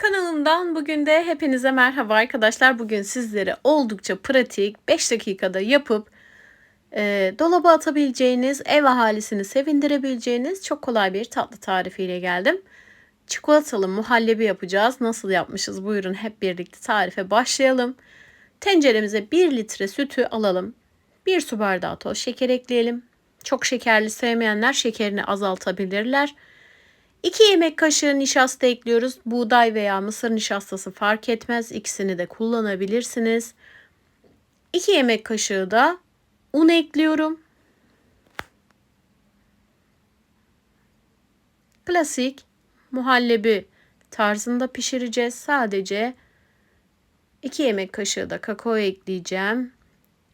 Kanalımdan bugün de hepinize merhaba arkadaşlar. Bugün sizlere oldukça pratik 5 dakikada yapıp e, dolaba atabileceğiniz, ev ahalisini sevindirebileceğiniz çok kolay bir tatlı tarifiyle geldim. Çikolatalı muhallebi yapacağız. Nasıl yapmışız? Buyurun hep birlikte tarife başlayalım. Tenceremize 1 litre sütü alalım. 1 su bardağı toz şeker ekleyelim. Çok şekerli sevmeyenler şekerini azaltabilirler. 2 yemek kaşığı nişasta ekliyoruz. Buğday veya mısır nişastası fark etmez. İkisini de kullanabilirsiniz. 2 yemek kaşığı da un ekliyorum. Klasik muhallebi tarzında pişireceğiz. Sadece 2 yemek kaşığı da kakao ekleyeceğim.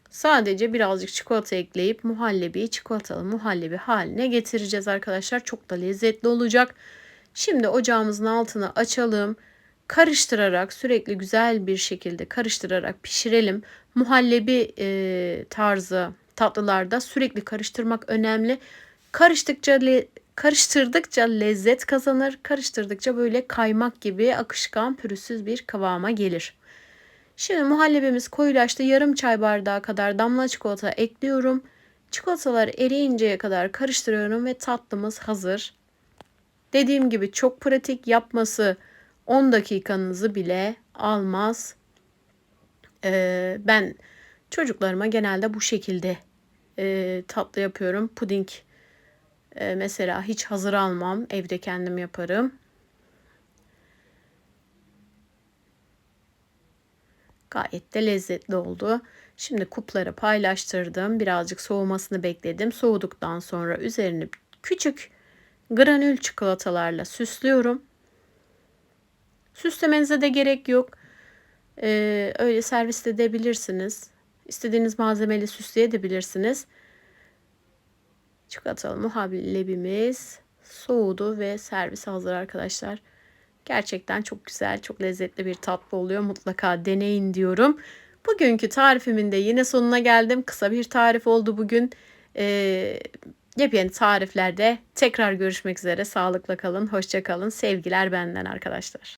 Sadece birazcık çikolata ekleyip muhallebiyi çikolatalı muhallebi haline getireceğiz arkadaşlar. Çok da lezzetli olacak. Şimdi ocağımızın altını açalım. Karıştırarak sürekli güzel bir şekilde karıştırarak pişirelim. Muhallebi e, tarzı tatlılarda sürekli karıştırmak önemli. Karıştıkça le, karıştırdıkça lezzet kazanır. Karıştırdıkça böyle kaymak gibi akışkan pürüzsüz bir kıvama gelir. Şimdi muhallebimiz koyulaştı. Yarım çay bardağı kadar damla çikolata ekliyorum. Çikolatalar eriyinceye kadar karıştırıyorum ve tatlımız hazır. Dediğim gibi çok pratik yapması 10 dakikanızı bile almaz. Ee, ben çocuklarıma genelde bu şekilde e, tatlı yapıyorum. Puding e, mesela hiç hazır almam. Evde kendim yaparım. Gayet de lezzetli oldu. Şimdi kupları paylaştırdım. Birazcık soğumasını bekledim. Soğuduktan sonra üzerini küçük granül çikolatalarla süslüyorum. Süslemenize de gerek yok. Ee, öyle servis edebilirsiniz. İstediğiniz malzemeyle süsleyebilirsiniz. Çikolatalı muhallebimiz soğudu ve servis hazır arkadaşlar. Gerçekten çok güzel, çok lezzetli bir tatlı oluyor. Mutlaka deneyin diyorum. Bugünkü tarifimin de yine sonuna geldim. Kısa bir tarif oldu bugün. Ee, yepyeni tariflerde tekrar görüşmek üzere. Sağlıkla kalın, hoşça kalın. Sevgiler benden arkadaşlar.